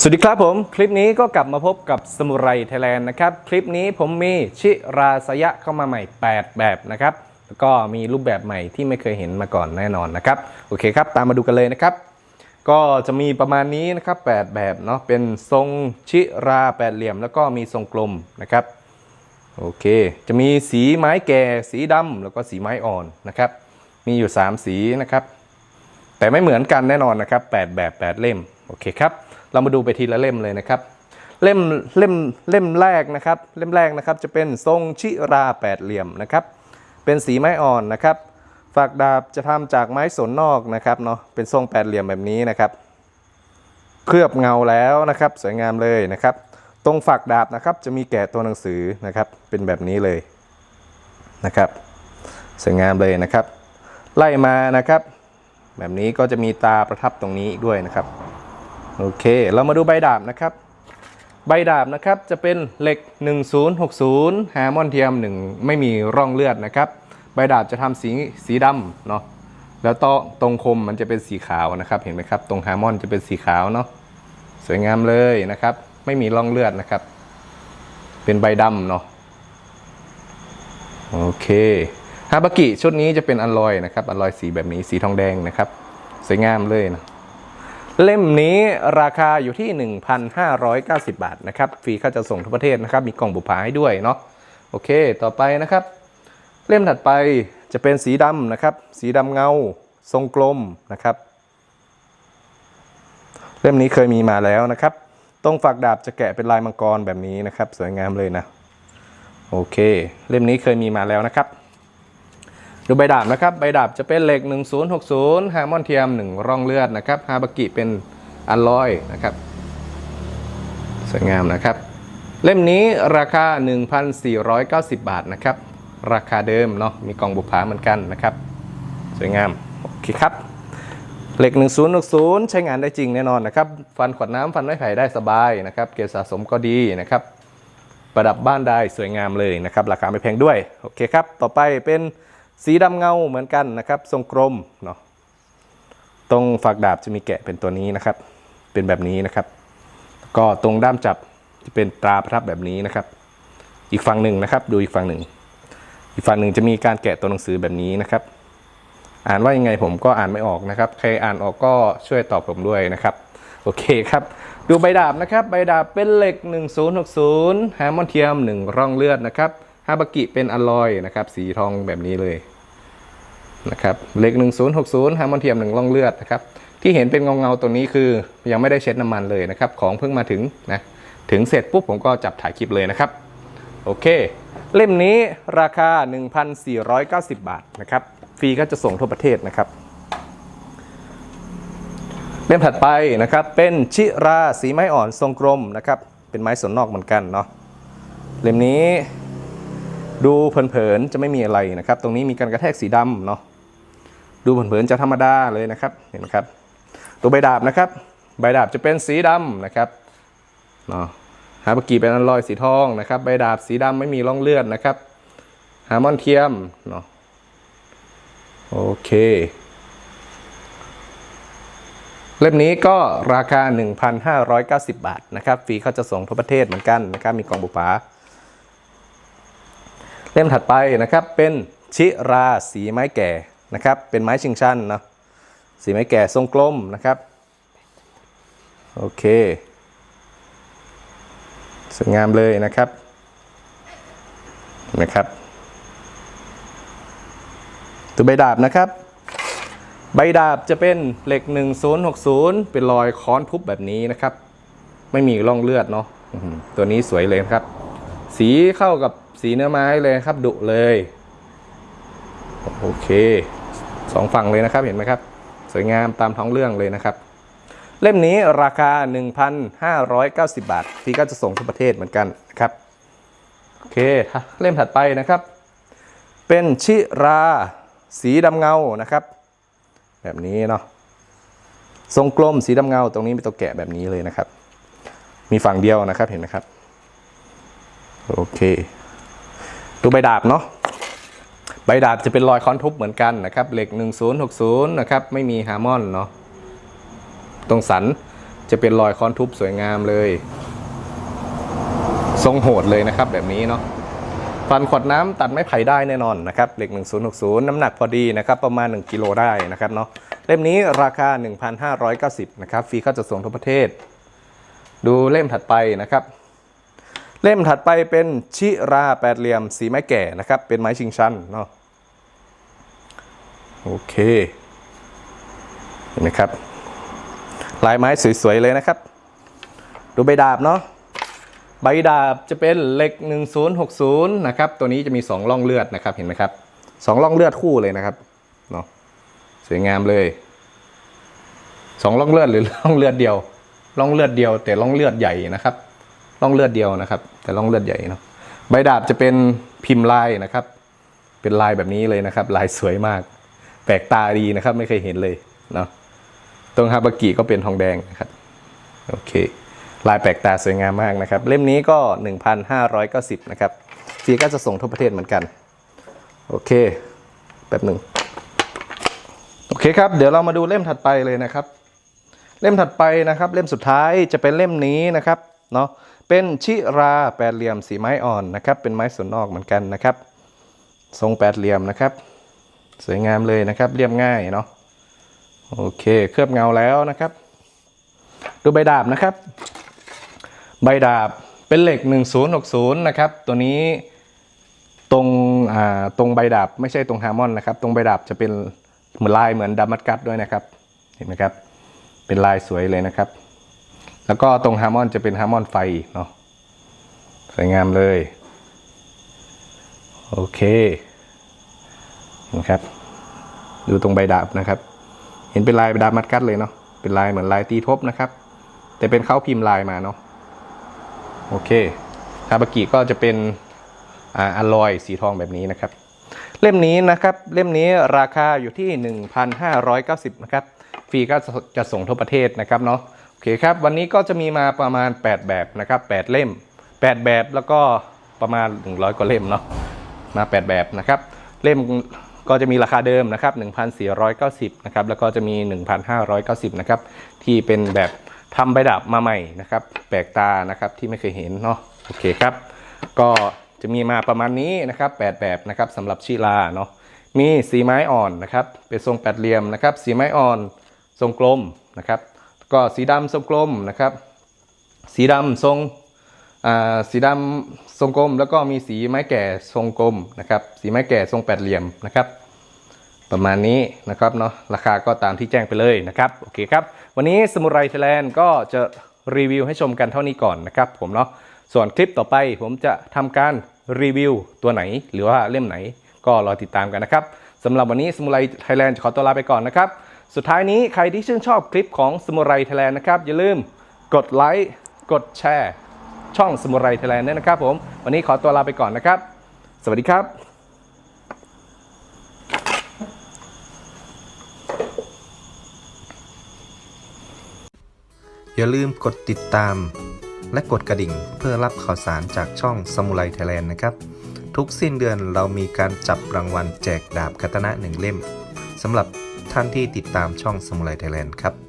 สวัสดีครับผม คลิปนี้ก็กลับมาพบกับสมุไรไทยแลนด์นะครับ คลิปนี้ผมมีชิราสยะเข้ามาใหม่ 8 แบบนะครับ แล้วก็มีรูปแบบใหม่ที่ไม่เคยเห็นมาก่อนแน่นอนนะครับ โอเคครับ ตามมาดูกันเลยนะครับ ก็จะมีประมาณนี้นะครับ 8 แบบเนาะเป็นทรงชิราแปดเหลี่ยม แล้วก็มีทรงกลมนะครับโอเค จะมีสีไม้แก่ สีดำแล้วก็สีไม้อ่อนนะครับ มีอยู่ 3 สีนะครับ แต่ไม่เหมือนกันแน่นอนนะครับ 8 แบบ 8 เล่ม โอเคครับ เรามาดูไปทีละเล่มเลยนะครับ เล่มเล่มเล่มแรกนะครับ เล่มแรกนะครับจะเป็นทรงชิราแปดเหลี่ยมนะครับ เป็นสีไม้อ่อนนะครับฝักดาบจะทำจากไม้สนนอกนะครับเนาะ เป็นทรงแปดเหลี่ยมแบบนี้นะครับ เคลือบเงาแล้วนะครับ สวยงามเลยนะครับ ตรงฝักดาบนะครับจะมีแกะตัวหนังสือนะครับ เป็นแบบนี้เลยนะครับสวยงามเลยนะครับ ไล่มานะครับ แบบนี้ก็จะมีตาประทับตรงนี้ด้วยนะครับ โอเค เรามาดูใบดาบนะครับ ใบดาบนะครับจะเป็นเหล็ก 1060ฮาร์มอนเทียม 1 ไม่มีร่องเลือดนะครับ ใบดาบจะทำสีสีดำเนาะแล้วตตรงคมมันจะเป็นสีขาวนะครับเห็นไหมครับ ตรงฮาร์มอนจะเป็นสีขาวเนาะสวยงามเลยนะครับ ไม่มีร่องเลือดนะครับ เป็นใบดำเนาะโอเคฮาบากิชุดนี้จะเป็นอลลอยนะครับอลลอยสีแบบนี้สีทองแดงนะครับ สวยงามเลยนะ เล่มนี้ราคาอยู่ที่ 1,590 บาทนะครับฟรีค่าจะส่งทั่วประเทศนะครับ มีกล่องบุพาให้ด้วยเนาะโอเค ต่อไปนะครับ เล่มถัดไปจะเป็นสีดำนะครับ สีดำเงา ทรงกลมนะครับ เล่มนี้เคยมีมาแล้วนะครับ ตรงฝักดาบจะแกะเป็นลายมังกรแบบนี้นะครับ สวยงามเลยนะ โอเค เล่มนี้เคยมีมาแล้วนะครับ ดูใบดาบนะครับ ใบดาบจะเป็นเหล็ก 1060ฮาร์มอนเทียม 1 ร่องเลือดนะครับฮาบากิเป็นอัลลอยนะครับ สวยงามนะครับ เล่มนี้ราคา 1,490 บาทนะครับ ราคาเดิมเนาะมีกล่องบุพาเหมือนกันนะครับ สวยงามโอเคครับเหล็ก 1060 ใช้งานได้จริงแน่นอนนะครับ ฟันขวดน้ำฟันไม้ไผ่ได้สบายนะครับ เกรดสะสมก็ดีนะครับ ประดับบ้านได้สวยงามเลยนะครับ ราคาไม่แพงด้วย โอเคครับ ต่อไปเป็น สีดำเงาเหมือนกันนะครับทรงกลมเนาะตรงฝักดาบจะมีแกะเป็นตัวนี้นะครับ เป็นแบบนี้นะครับ ก็ตรงด้ามจับจะเป็นตราประทับแบบนี้นะครับ อีกฝั่งหนึ่งนะครับ ดูอีกฝั่งหนึ่ง อีกฝั่งหนึ่งจะมีการแกะตัวหนังสือแบบนี้นะครับ อ่านว่ายังไงผมก็อ่านไม่ออกนะครับ ใครอ่านออกก็ช่วยตอบผมด้วยนะครับ โอเคครับ ดูใบดาบนะครับ ใบดาบเป็นเหล็ก 1060ฮาร์มอนเทียม 1 ร่องเลือดนะครับ ฮาบากิเป็นอลลอยนะครับ สีทองแบบนี้เลยนะครับเหล็ก 1060ฮาร์มอนเทียม1ร่องเลือดนะครับ ที่เห็นเป็นเงาเงาๆตัวนี้คือยังไม่ได้เช็ดน้ำมันเลยนะครับ ของเพิ่งมาถึงนะถึงเสร็จปุ๊บผมก็จับถ่ายคลิปเลยนะครับ โอเค เล่มนี้ราคา 1,490 บาทนะครับ ฟรีก็จะส่งทั่วประเทศนะครับ เล่มถัดไปนะครับ เป็นชิราสีไม้อ่อนทรงกลมนะครับ เป็นไม้สนนอกเหมือนกันเนาะเล่มนี้ ดูเผินๆจะไม่มีอะไรนะครับ ตรงนี้มีการกระแทกสีดำเนาะดูเผินๆจะธรรมดาเลยนะครับเห็นไหมครับ ตัวใบดาบนะครับ ใบดาบจะเป็นสีดำนะครับเนาะฮาบากิเป็นอัลลอยสีทองนะครับ ใบดาบสีดำไม่มีร่องเลือดนะครับฮาร์มอนเทียมเนาะโอเค เล่มนี้ก็ราคา 1,590 บาทนะครับฟรีเขาจะส่งทั่วประเทศเหมือนกันนะครับ มีกล่องบุปผา เล่มถัดไปนะครับเป็นชิราสีไม้แก่นะครับ เป็นไม้ชิงชันเนาะสีไม้แก่ทรงกลมนะครับ โอเคสวยงามเลยนะครับนไหมครับตัวใบดาบนะครับ ใบดาบจะเป็นเหล็ก 1060 เป็นรอยค้อนทุบแบบนี้นะครับ ไม่มีร่องเลือดเนาะตัวนี้สวยเลยครับ สีเข้ากับ สีเนื้อไม้เลยครับดุเลยโอเคสองฝั่งเลยนะครับเห็นไหมครับ สวยงามตามท้องเรื่องเลยนะครับ เล่มนี้ราคา 1,590 บาท ที่ก็จะส่งทุกประเทศเหมือนกันนะครับโอเคเล่มถัดไปนะครับ เป็นชิราสีดำเงานะครับ แบบนี้เนาะทรงกลมสีดำเงาตรงนี้เป็นตัวแกะแบบนี้เลยนะครับ มีฝั่งเดียวนะครับเห็นไหมครับ โอเค ดูใบดาบเนาะใบดาบจะเป็นรอยค้อนทุบเหมือนกันนะครับเหล็ก 1060 นะครับ ไม่มีฮาร์มอนเนาะตรงสันจะเป็นรอยค้อนทุบสวยงามเลย ทรงโหดเลยนะครับแบบนี้เนาะฟันขวดน้ำตัดไม้ไผ่ได้แน่นอนนะครับเหล็ก 1060 น้ำหนักพอดีนะครับ ประมาณ 1กิโลได้นะครับเนาะเล่มนี้ราคา 1,590 นะครับ ฟรีเข้าจัดส่งทั่วประเทศ ดูเล่มถัดไปนะครับ เล่มถัดไปเป็นชิราแปดเหลี่ยมสีไม้แก่นะครับ เป็นไม้ชิงชันเนาะโอเคเห็นไหมครับ ลายไม้สวยๆเลยนะครับ ดูใบดาบเนาะใบดาบจะเป็นเหล็ก 1060 นะครับ ตัวนี้จะมี 2 ร่องเลือดนะครับ เห็นไหมครับสองร่องเลือดคู่เลยนะครับ เนาะสวยงามเลยสองร่องเลือดหรือร่องเลือดเดียว ร่องเลือดเดียวแต่ร่องเลือดใหญ่นะครับ ร่องเลือดเดียวนะครับ แต่ร่องเลือดใหญ่เนาะใบดาบจะเป็นพิมพ์ลายนะครับ เป็นลายแบบนี้เลยนะครับ ลายสวยมาก แปลกตาดีนะครับ ไม่เคยเห็นเลยเนาะตรงฮาบากิก็เป็นทองแดงนะครับโอเค ลายแปลกตาสวยงามมากนะครับ เล่มนี้ก็ 1,590 นะครับฟรีก็จะส่งทั่วประเทศเหมือนกัน โอเคแป๊บหนึ่งโอเคครับ เดี๋ยวเรามาดูเล่มถัดไปเลยนะครับ เล่มถัดไปนะครับ เล่มสุดท้ายจะเป็นเล่มนี้นะครับเนาะ เป็นชิราแปดเหลี่ยมสีไม้อ่อนนะครับ เป็นไม้ส่วนนอกเหมือนกันนะครับ ทรงแปดเหลี่ยมนะครับ สวยงามเลยนะครับเรียบง่ายเนาะโอเคเคลือบเงาแล้วนะครับ ดูใบดาบนะครับ ใบดาบเป็นเหล็ก 1060 นะครับ ตัวนี้ตรงอ่าตรงใบดาบไม่ใช่ตรงฮาร์มอนนะครับ ตรงใบดาบจะเป็นเหมือนลายเหมือนดามัดกัดด้วยนะครับ เห็นไหมครับ เป็นลายสวยเลยนะครับ แล้วก็ตรงฮาร์มอนจะเป็นฮาร์มอนไฟเนาะสวยงามเลย โอเคนะครับ ดูตรงใบดาบนะครับ เห็นเป็นลายดาบมัดกัดเลยเนาะเป็นลายเหมือนลายตีทบนะครับ แต่เป็นเขาพิมพ์ลายมาเนาะโอเคฮาบากิก็จะเป็นอ่าลอยสีทองแบบนี้นะครับ เล่มนี้นะครับ เล่มนี้ราคาอยู่ที่ 1,590นะครับ ฟรีก็จะส่งทั่วประเทศนะครับเนาะ อเคครับ วันนี้ก็จะมีมาประมาณ 8 แบบนะครับ8เล่ม 8 แบบแล้วก็ประมาณ 100 กว่าเล่มเนาะมา 8 แบบนะครับ เล่มก็จะมีราคาเดิมนะครับ 1,490 นะครับ แล้วก็จะมี 1,590 นะครับ ที่เป็นแบบทำใบดาบมาใหม่นะครับ แปลกตานะครับที่ไม่เคยเห็นเนาะโอเคครับ ก็จะมีมาประมาณนี้นะครับ8แบบนะครับสำหรับชิลาเนาะมีสีไม้อ่อนนะครับ เป็นทรงแปดเหลี่ยมนะครับ สีไม้อ่อน ทรงกลมนะครับ ก็สีดำทรงกลมนะครับ สีดำทรงสีดำทรงกลม แล้วก็มีสีไม้แก่ทรงกลมนะครับ สีไม้แก่ทรงแปดเหลี่ยมนะครับ ประมาณนี้นะครับเนาะราคาก็ตามที่แจ้งไปเลยนะครับโอเคครับ วันนี้สมุไรไทยแลนด์ก็จะรีวิวให้ชมกันเท่านี้ก่อนนะครับผมเนาะส่วนคลิปต่อไปผมจะทำการรีวิวตัวไหน หรือว่าเล่มไหนก็รอติดตามกันนะครับสำหรับวันนี้สมุไรไทยแลนด์จะขอตัวลาไปก่อนนะครับ สุดท้ายนี้ใครที่ชื่นชอบคลิปของสมุไรไทยแลนด์นะครับ อย่าลืมกดไลค์กดแชร์ ช่องสมุไรไทยแลนด์ด้วยนะครับผมวันนี้ขอตัวลาไปก่อนนะครับ สวัสดีครับอย่าลืมกดติดตาม และกดกระดิ่งเพื่อรับข่าวสารจากช่องสมุไรไทยแลนด์นะครับ ทุกสิ้นเดือนเรามีการจับรางวัลแจกดาบคาตนะหนึ่งเล่มสำหรับ ท่านที่ติดตามช่องสมุไรไทยแลนด์ครับ